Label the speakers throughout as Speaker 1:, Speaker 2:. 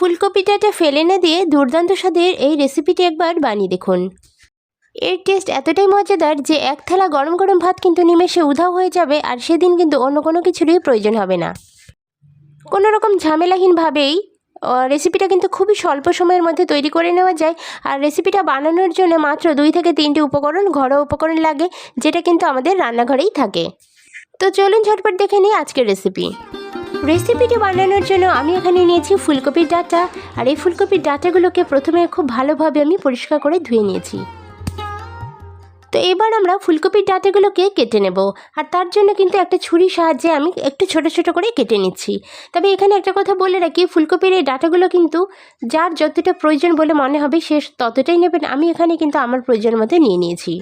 Speaker 1: ফুলকপিটাটা ফেলে না দিয়ে দুর্দান্ত স্বাদের এই রেসিপিটি একবার বানিয়ে দেখুন। এর টেস্ট এতটাই মজাদার যে এক থালা গরম গরম ভাত কিন্তু নিমেষে উধাও হয়ে যাবে আর সেদিন কিন্তু অন্য কোনো কিছুরই প্রয়োজন হবে না। কোনো রকম ঝামেলাহীনভাবেই রেসিপিটা কিন্তু খুবই স্বল্প সময়ের মধ্যে তৈরি করে নেওয়া যায় আর রেসিপিটা বানানোর জন্য মাত্র দুই থেকে তিনটি উপকরণ ঘরোয়া উপকরণ লাগে, যেটা কিন্তু আমাদের রান্নাঘরেই থাকে। তো চলুন ঝটপট দেখে নিই আজকের রেসিপি রেসিপিটি বানানোর জন্য আমি এখানে নিয়েছি ফুলকপির ডাঁটা, আর এই ফুলকপির ডাঁটাগুলোকে প্রথমে খুব ভালোভাবে আমি পরিষ্কার করে ধুয়ে নিয়েছি। তো এবার আমরা ফুলকপির ডাঁটাগুলোকে কেটে নেব, আর তার জন্য কিন্তু একটা ছুরির সাহায্যে আমি একটু ছোট ছোট করে কেটে নিচ্ছি। তবে এখানে একটা কথা বলে রাখি, ফুলকপির এই ডাঁটাগুলো কিন্তু যার যতটা প্রয়োজন বলে মনে হবে সে ততটাই নেবেন, আমি এখানে কিন্তু আমার প্রয়োজন মতো নিয়ে নিয়েছি।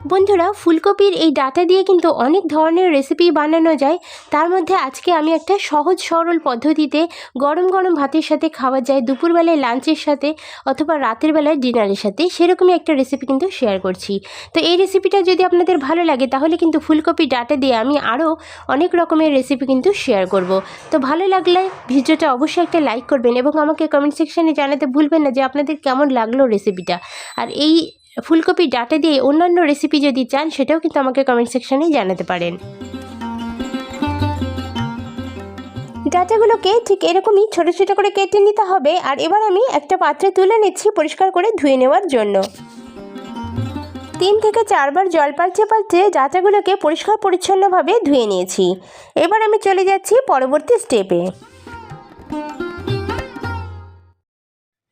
Speaker 1: বন্ধুরা, ফুলকপির এই ডাটা দিয়ে কিন্তু অনেক ধরনের রেসিপি বানানো যায়। তার মধ্যে আজকে আমি একটা সহজ সরল পদ্ধতিতে গরম গরম ভাতের সাথে খাওয়া যায়, দুপুরবেলায় লাঞ্চের সাথে অথবা রাতের বেলায় ডিনারের সাথে। সেরকমই একটা রেসিপি কিন্তু শেয়ার করছি। তো এই রেসিপিটা যদি আপনাদের ভালো লাগে, তাহলে কিন্তু ফুলকপি ডাটা দিয়ে আমি আরও অনেক রকমের রেসিপি কিন্তু শেয়ার করব। তো ভালো লাগলে ভিডিওটা অবশ্যই একটা লাইক করবেন এবং আমাকে কমেন্ট সেকশানে জানাতে ভুলবেন না যে আপনাদের কেমন লাগল রেসিপিটা আর এই ফুলকপি ডাটা দিয়ে অন্যান্য রেসিপি যদি চান, সেটাও কিন্তু আমাকে কমেন্ট সেকশানে জানাতে পারেন। ডাটাগুলোকে ঠিক এরকমই ছোটো ছোটো করে কেটে নিতে হবে, আর এবার আমি একটা পাত্রে তুলে নিচ্ছি পরিষ্কার করে ধুয়ে নেওয়ার জন্য। তিন থেকে চারবার জল পাল্টে পাল্টে ডাটাগুলোকে পরিষ্কার পরিচ্ছন্নভাবে ধুয়ে নিয়েছি। এবার আমি চলে যাচ্ছি পরবর্তী স্টেপে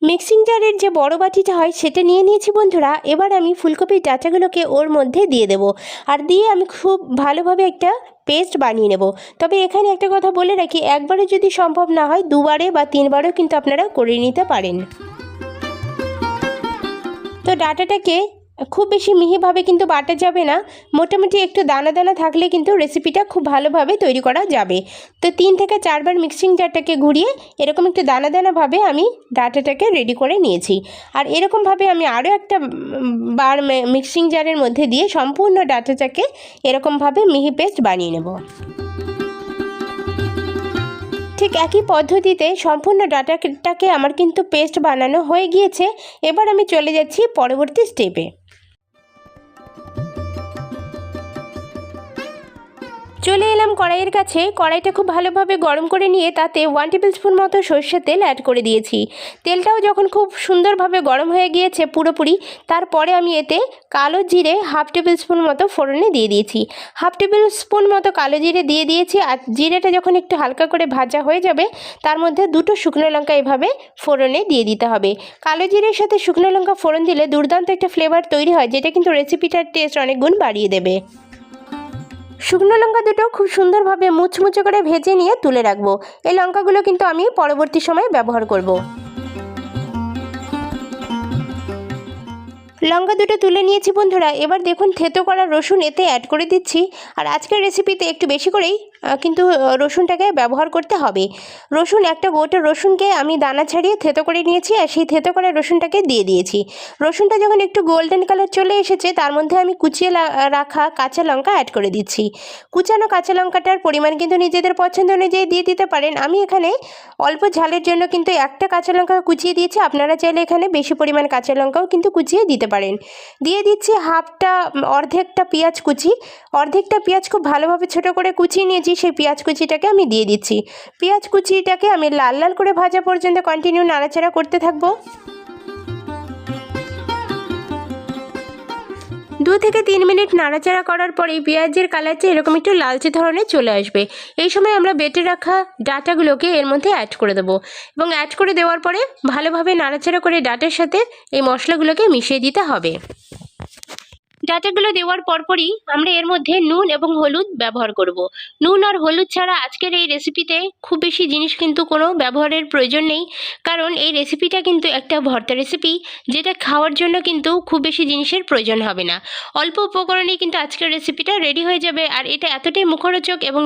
Speaker 1: মিক্সিং জারের যে বড় বাটিটা হয় সেটা নিয়ে নিয়েছি বন্ধুরা। এবার আমি ফুলকপির ডাঁটাগুলোকে ওর মধ্যে দিয়ে দেব। আর দিয়ে আমি খুব ভালোভাবে একটা পেস্ট বানিয়ে নেব। তবে এখানে একটা কথা বলে রাখি একবারে যদি সম্ভব না হয়, দুবারে বা তিনবারও কিন্তু আপনারা করে নিতে পারেন। তো ডাটাটাকে খুব বেশি মিহিভাবে কিন্তু বাটা যাবে না। মোটামুটি একটু দানা দানা থাকলে কিন্তু রেসিপিটা খুব ভালোভাবে তৈরি করা যাবে। তো তিন থেকে চারবার মিক্সিং জারটাকে ঘুরিয়ে এরকম একটু দানা দানাভাবে আমি ডাটাটাকে রেডি করে নিয়েছি। আর এরকমভাবে আমি আরও একটা বার মিক্সিং জারের মধ্যে দিয়ে সম্পূর্ণ ডাটাটাকে এরকমভাবে মিহি পেস্ট বানিয়ে নেব। ঠিক একই পদ্ধতিতে সম্পূর্ণ ডাটাটাকে আমার কিন্তু পেস্ট বানানো হয়ে গিয়েছে। এবার আমি চলে যাচ্ছি পরবর্তী স্টেপে চলে এলাম কড়াইয়ের কাছে। কড়াইটা খুব ভালোভাবে গরম করে নিয়ে তাতে ওয়ান টেবিল স্পুন মতো সর্ষের তেল অ্যাড করে দিয়েছি। তেলটাও যখন খুব সুন্দরভাবে গরম হয়ে গিয়েছে পুরোপুরি, তারপরে আমি এতে কালো জিরে হাফ টেবিল স্পুন মতো ফোড়নে দিয়ে দিয়েছি। হাফ টেবিল স্পুন মতো কালো জিরে দিয়ে দিয়েছি আর জিরেটা যখন একটু হালকা করে ভাজা হয়ে যাবে, তার মধ্যে দুটো শুকনো লঙ্কা এভাবে ফোড়নে দিয়ে দিতে হবে। কালো জিরের সাথে শুকনো লঙ্কা ফোড়ন দিলে দুর্দান্ত একটা ফ্লেভার তৈরি হয়, যেটা কিন্তু রেসিপিটার টেস্ট অনেক গুণ বাড়িয়ে দেবে। শুকনো লঙ্কা দুটো খুব সুন্দরভাবে মুচমুচে করে ভেজে নিয়ে তুলে রাখব। এই লঙ্কাগুলো কিন্তু আমি পরবর্তী সময়ে ব্যবহার করব। লঙ্কা দুটো তুলে নিয়েছি বন্ধুরা, এবার দেখুন থেতো করা রসুন এতে অ্যাড করে দিচ্ছি। আর আজকের রেসিপিতে একটু বেশি করেই কিন্তু রসুনটাকে ব্যবহার করতে হবে। রসুন, একটা গোটা রসুনকে আমি দানা ছাড়িয়ে থেতো করে নিয়েছি আর সেই থেতো করা রসুনটাকে দিয়ে দিয়েছি। রসুনটা যখন একটু গোল্ডেন কালার চলে এসেছে, তার মধ্যে আমি কুচিয়ে রাখা কাঁচা লঙ্কা অ্যাড করে দিচ্ছি। কুচানো কাঁচা লঙ্কাটার পরিমাণ কিন্তু নিজেদের পছন্দ অনুযায়ী দিয়ে দিতে পারেন। আমি এখানে অল্প ঝালের জন্য কিন্তু একটা কাঁচা লঙ্কা কুচিয়ে দিয়েছি। আপনারা চাইলে এখানে বেশি পরিমাণ কাঁচা লঙ্কাও কিন্তু কুচিয়ে দিতে পারেন। দিয়ে দিচ্ছি হাফটা অর্ধেকটা পেঁয়াজ কুচি। অর্ধেকটা পেঁয়াজ খুব ভালোভাবে ছোট করে কুচিয়ে নিয়েছি। সেই পেঁয়াজ কুচিটাকে আমি দিয়ে দিচ্ছি। পেঁয়াজ কুচিটাকে আমি লাল লাল করে ভাজা পর্যন্ত কন্টিনিউ নাড়াচাড়া করতে থাকব। দু থেকে তিন মিনিট নাড়াচাড়া করার পরে পেঁয়াজের কালারটা এরকম একটু লালচে ধরনের চলে আসবে। এই সময় আমরা বেটে রাখা ডাটাগুলোকে এর মধ্যে অ্যাড করে দেবো এবং অ্যাড করে দেওয়ার পরে ভালোভাবে নাড়াচাড়া করে ডাটার সাথে এই মশলাগুলোকে মিশিয়ে দিতে হবে। ডাটাগুলো দেওয়ার পরপরই আমরা এর মধ্যে নুন এবং হলুদ ব্যবহার করব। নুন আর হলুদ ছাড়া আজকের এই রেসিপিতে খুব বেশি জিনিস কিন্তু কোনো ব্যবহারের প্রয়োজন নেই। কারণ এই রেসিপিটা কিন্তু একটা ভর্তা রেসিপি যেটা খাওয়ার জন্য কিন্তু খুব বেশি জিনিসের প্রয়োজন হবে না। অল্প উপকরণেই কিন্তু আজকের রেসিপিটা রেডি হয়ে যাবে আর এটা এতটাই মুখরোচক এবং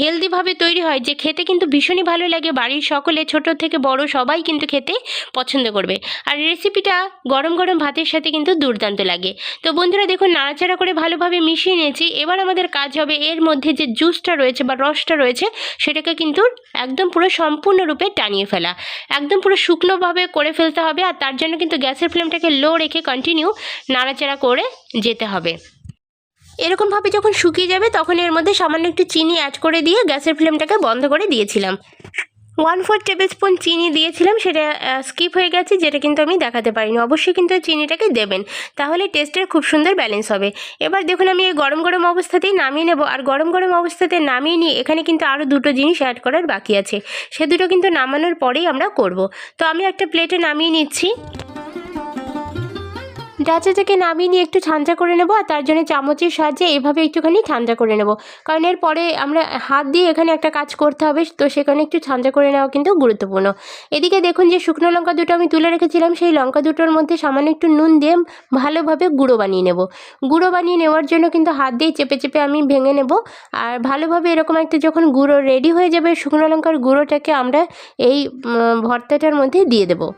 Speaker 1: হেলদিভাবে তৈরি হয় যে খেতে কিন্তু ভীষণই ভালো লাগে। বাড়ির সকলে, ছোট থেকে বড় সবাই কিন্তু খেতে পছন্দ করবে। আর রেসিপিটা গরম গরম ভাতের সাথে কিন্তু দুর্দান্ত লাগে। তো বন্ধুরা বন্ধুরা, দেখুন, নাড়াচাড়া করে ভালোভাবে মিশিয়ে নিয়েছি। এবার আমাদের কাজ হবে এর মধ্যে যে জুসটা রয়েছে বা রসটা রয়েছে, সেটাকে কিন্তু একদম পুরো সম্পূর্ণরূপে টানিয়ে ফেলা। একদম পুরো শুকনোভাবে করে ফেলতে হবে আর তার জন্য কিন্তু গ্যাসের ফ্লেমটাকে লো রেখে কন্টিনিউ নাড়াচাড়া করে যেতে হবে। এরকমভাবে যখন শুকিয়ে যাবে, তখন এর মধ্যে সামান্য একটু চিনি অ্যাড করে দিয়ে গ্যাসের ফ্লেমটাকে বন্ধ করে দিয়েছিলাম। ওয়ান ফোর টেবিল স্পুন চিনি দিয়েছিলাম, সেটা স্কিপ হয়ে গেছে, যেটা কিন্তু আমি দেখাতে পারিনি। অবশ্যই কিন্তু চিনিটাকে দেবেন। তাহলে টেস্টের খুব সুন্দর ব্যালেন্স হবে। এবার দেখুন, আমি এই গরম গরম অবস্থাতেই নামিয়ে নেব। আর গরম গরম অবস্থাতে নামিয়ে নিয়ে এখানে কিন্তু আরও দুটো জিনিস অ্যাড করার বাকি আছে। সে দুটো কিন্তু নামানোর পরেই আমরা করব। তো আমি একটা প্লেটে নামিয়ে নিচ্ছি। ডাচা থেকে নামিয়ে নিয়ে একটু ঠান্ডা করে নেব আর তার জন্য চামচের সাহায্যে এভাবে একটুখানি ঠান্ডা করে নেব। কারণ এরপরে আমরা হাত দিয়ে এখানে একটা কাজ করতে হবে, তো সেখানে একটু ঠান্ডা করে নেওয়া কিন্তু গুরুত্বপূর্ণ। এদিকে দেখুন যে শুকনো লঙ্কা দুটো আমি তুলে রেখেছিলাম, সেই লঙ্কা দুটোর মধ্যে সামান্য একটু নুন দিয়ে ভালোভাবে গুঁড়ো বানিয়ে নেব। গুঁড়ো বানিয়ে নেওয়ার জন্য কিন্তু হাত দিয়ে চেপে চেপে আমি ভেঙে নেব আর ভালোভাবে এরকম একটা যখন গুঁড়ো রেডি হয়ে যাবে শুকনো লঙ্কার গুঁড়োটাকে আমরা এই ভর্তাটার মধ্যে দিয়ে দেবো।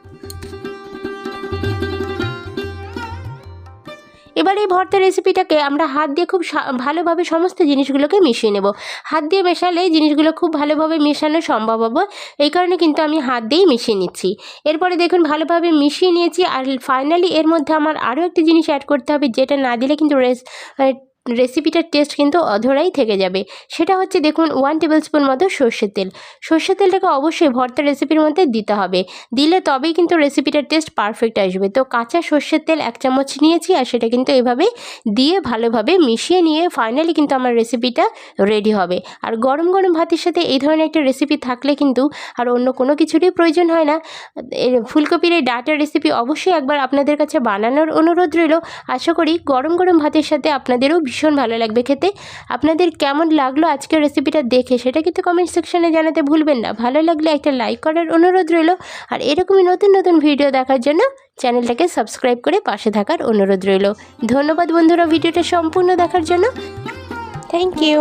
Speaker 1: এবার এই ভর্তা রেসিপিটাকে আমরা হাত দিয়ে খুব ভালোভাবে সমস্ত জিনিসগুলোকে মিশিয়ে নেব। হাত দিয়ে মেশালে জিনিসগুলো খুব ভালোভাবে মেশানো সম্ভব হবে। এই কারণে কিন্তু আমি হাত দিয়েই মিশিয়ে নিচ্ছি। এরপরে দেখুন, ভালোভাবে মিশিয়ে নিয়েছি। আর ফাইনালি এর মধ্যে আমার আরও একটি জিনিস অ্যাড করতে হবে, যেটা না দিলে কিন্তু রেস রেসিপিটার টেস্ট কিন্তু অধরাই থেকে যাবে। সেটা হচ্ছে দেখুন ওয়ান টেবিল স্পুন মতো সর্ষের তেল। সর্ষের তেলটাকে অবশ্যই ভর্তা রেসিপির মধ্যে দিতে হবে। দিলে তবেই কিন্তু রেসিপিটার টেস্ট পারফেক্ট আসবে। তো কাঁচা সর্ষের তেল এক চামচ নিয়েছি আর সেটা কিন্তু এভাবে দিয়ে ভালোভাবে মিশিয়ে নিয়ে ফাইনালি কিন্তু আমার রেসিপিটা রেডি হবে। আর গরম গরম ভাতের সাথে এই ধরনের একটা রেসিপি থাকলে কিন্তু আর অন্য কোনো কিছুরই প্রয়োজন হয় না। ফুলকপির এই ডাটার রেসিপি অবশ্যই একবার আপনাদের কাছে বানানোর অনুরোধ রইল। আশা করি গরম গরম ভাতের সাথে আপনাদেরও ভীষণ ভালো লাগবে খেতে। আপনাদের কেমন লাগল আজকের রেসিপিটা দেখে সেটা কিন্তু কমেন্ট সেকশনে জানাতে ভুলবেন না। ভালো লাগলে একটা লাইক করার অনুরোধ রইল। আর এরকমই নতুন নতুন ভিডিও দেখার জন্য চ্যানেলটাকে সাবস্ক্রাইব করে পাশে থাকার অনুরোধ রইল। ধন্যবাদ বন্ধুরা ভিডিওটা সম্পূর্ণ দেখার জন্য। Thank you